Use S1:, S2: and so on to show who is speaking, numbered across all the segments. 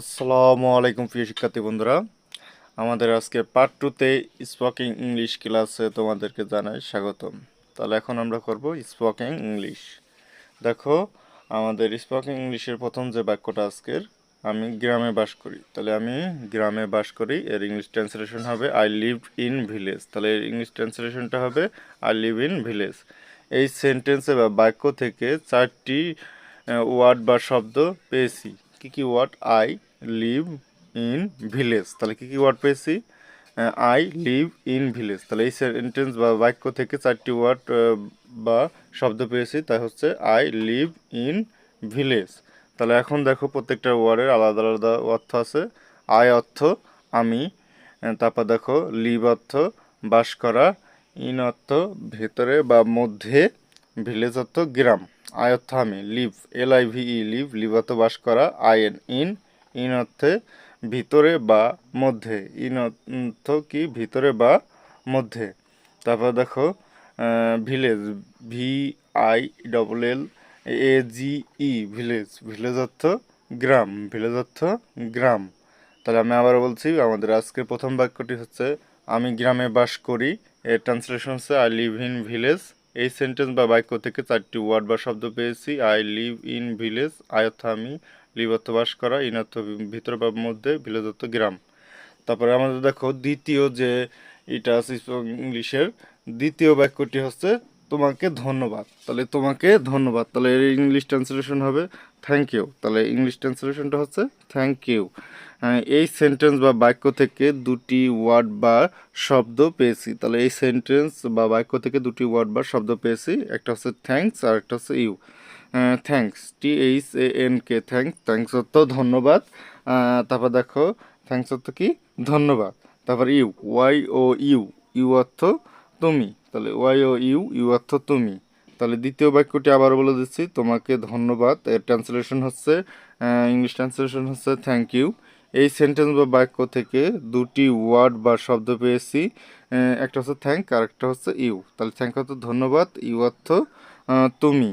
S1: আসসালামু আলাইকুম প্রিয় শিক্ষার্থী বন্ধুরা। আমাদের আজকে পার্ট টুতে স্পোকিং ইংলিশ ক্লাসে তোমাদেরকে জানাই স্বাগতম। তাহলে এখন আমরা করব স্পোকিং ইংলিশ দেখো, আমাদের স্পোকিং ইংলিশের প্রথম যে বাক্যটা আজকের, আমি গ্রামে বাস করি। তাহলে আমি গ্রামে বাস করি, এর ইংলিশ ট্রান্সলেশন হবে আই লিভ ইন ভিলেজ তাহলে এর ইংলিশ ট্রান্সলেশনটা হবে আই লিভ ইন ভিলেজ এই সেন্টেন্সে বা বাক্য থেকে চারটি ওয়ার্ড বা শব্দ পেয়েছি। কি কি word I live in village তাহলে কি কি ওয়ার্ড পেয়েছি? আই লিভ ইন ভিলেজ তাহলে এই সেন্টেন্স বা বাক্য থেকে চারটি ওয়ার্ড বা শব্দ পেয়েছি তা হচ্ছে আই লিভ ইন ভিলেজ তাহলে এখন দেখো প্রত্যেকটা ওয়ার্ডের আলাদা আলাদা অর্থ আছে। আই অর্থ, আমি তারপর দেখো লিভ অর্থ, বাস করা ইন অর্থ, ভেতরে বা মধ্যে ভিলেজ অর্থ গ্রাম। অর্থ আমি live, L I V E, live live অর্থ বাস করা, আই এন ইন ইন অর্থে ভিতরে বা মধ্যে। ইন অর্থ কি? ভিতরে বা মধ্যে। তারপর দেখো village, V I double L, A G E, village. Village অর্থ গ্রাম ভিলেজ অর্থ গ্রাম। তাহলে আমি আবার বলছি, আমাদের আজকের প্রথম বাক্যটি হচ্ছে, আমি গ্রামে বাস করি, এর ট্রান্সলেশন হচ্ছে আই লিভ ইন ভিলেজ এই সেন্টেন্স বা বাক্য থেকে চারটি ওয়ার্ড বা শব্দ পেয়েছি। আই লিভ ইন ভিলেজ অর্থ আমি লিভ অর্থ বাস করা ইন অর্থ ভিতর বা মধ্যে ভিলেজ অর্থ গ্রাম তারপরে আমাদের দেখো দ্বিতীয় যে এটা আছে ইংলিশের, দ্বিতীয় বাক্যটি হচ্ছে তোমাকে ধন্যবাদ। তাহলে তোমাকে ধন্যবাদ। তাহলে এর ইংলিশ ট্রান্সলেশন হবে থ্যাংক ইউ তাহলে ইংলিশ ট্রান্সলেশনটা হচ্ছে থ্যাংক ইউ এই সেন্টেন্স বা বাক্য থেকে দুটি ওয়ার্ড বা শব্দ পেয়েছি। তাহলে এই সেন্টেন্স বা বাক্য থেকে দুটি ওয়ার্ড বা শব্দ পেয়েছি। একটা হচ্ছে থ্যাঙ্কস আর একটা হচ্ছে you thanks T H A N K thanks thanks অর্থ ধন্যবাদ। তারপর দেখো থ্যাঙ্কস অর্থ কি? ধন্যবাদ। তারপর you Y O U you অর্থ তুমি। তাহলে ওয়াই ও ইউ ইউ অর্থ তুমি। তাহলে দ্বিতীয় বাক্যটি আবার বলে দিচ্ছি, তোমাকে ধন্যবাদ। এর ট্রান্সলেশন হচ্ছে ইংলিশ ট্রান্সলেশন হচ্ছে থ্যাংক ইউ এই সেন্টেন্স বা বাক্য থেকে দুটি ওয়ার্ড বা শব্দ পেয়েছি। একটা হচ্ছে থ্যাংক আর একটা হচ্ছে ইউ তাহলে থ্যাংক অর্থ ধন্যবাদ ইউ অর্থ তুমি।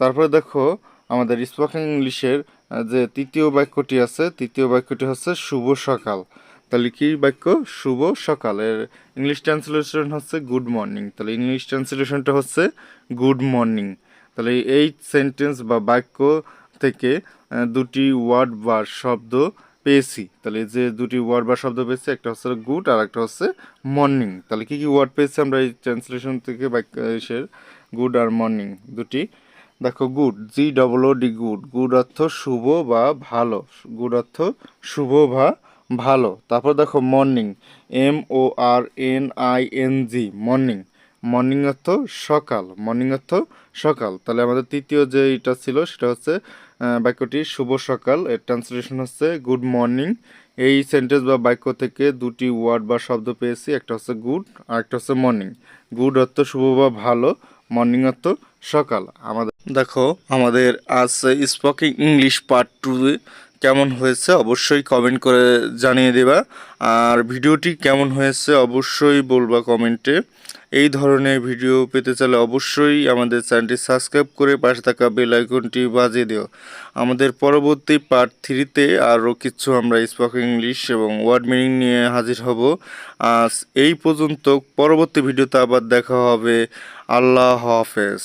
S1: তারপরে দেখো, আমাদের স্পোকেন ইংলিশের যে তৃতীয় বাক্যটি আছে, তৃতীয় বাক্যটি হচ্ছে শুভ সকাল। তাহলে কি বাক্য? শুভ সকাল। এর ইংলিশ ট্রান্সলেশন হচ্ছে গুড মর্নিং তাহলে ইংলিশ ট্রান্সলেশনটা হচ্ছে গুড মর্নিং তাহলে এই সেন্টেন্স বা বাক্য থেকে দুটি ওয়ার্ড বা শব্দ পেয়েছি। তাহলে যে দুটি ওয়ার্ড বা শব্দ পেয়েছি, একটা হচ্ছে গুড আর একটা হচ্ছে মর্নিং তাহলে কি কি ওয়ার্ড পেয়েছি আমরা এই ট্রান্সলেশন থেকে বাক্য এসের গুড আর মর্নিং দুটি? দেখো good G double O D good good অর্থ শুভ বা ভালো গুড অর্থ শুভ বা ভালো। তারপর দেখো morning M O R N I N G morning morning অর্থ সকাল মর্নিং অর্থ সকাল। তাহলে আমাদের তৃতীয় যে এটা ছিল, সেটা হচ্ছে বাক্যটি শুভ সকাল এর ট্রান্সলেশন হচ্ছে গুড মর্নিং এই সেন্টেন্স বা বাক্য থেকে দুটি ওয়ার্ড বা শব্দ পেয়েছি, একটা হচ্ছে গুড আর একটা হচ্ছে মর্নিং গুড অর্থ শুভ বা ভালো মর্নিং অর্থ সকাল। আমাদের, দেখো, আমাদের আজ স্পোকিং ইংলিশ পার্ট টু কেমন হয়েছে অবশ্যই কমেন্ট করে জানিয়ে দেবা। আর ভিডিওটি কেমন হয়েছে অবশ্যই বলবা কমেন্টে এই ধরনের ভিডিও পেতে চাইলে অবশ্যই আমাদের চ্যানেলটি সাবস্ক্রাইব করে পাশে থাকা বেল আইকনটি বাজিয়ে দিও। আমাদের পরবর্তী পার্ট থ্রিতে আরও কিছু আমরা স্পোকেন ইংলিশ এবং ওয়ার্ড মিনিং নিয়ে হাজির হব। আজ এই পর্যন্ত পরবর্তী ভিডিওতে আবার দেখা হবে। আল্লাহ হাফেজ।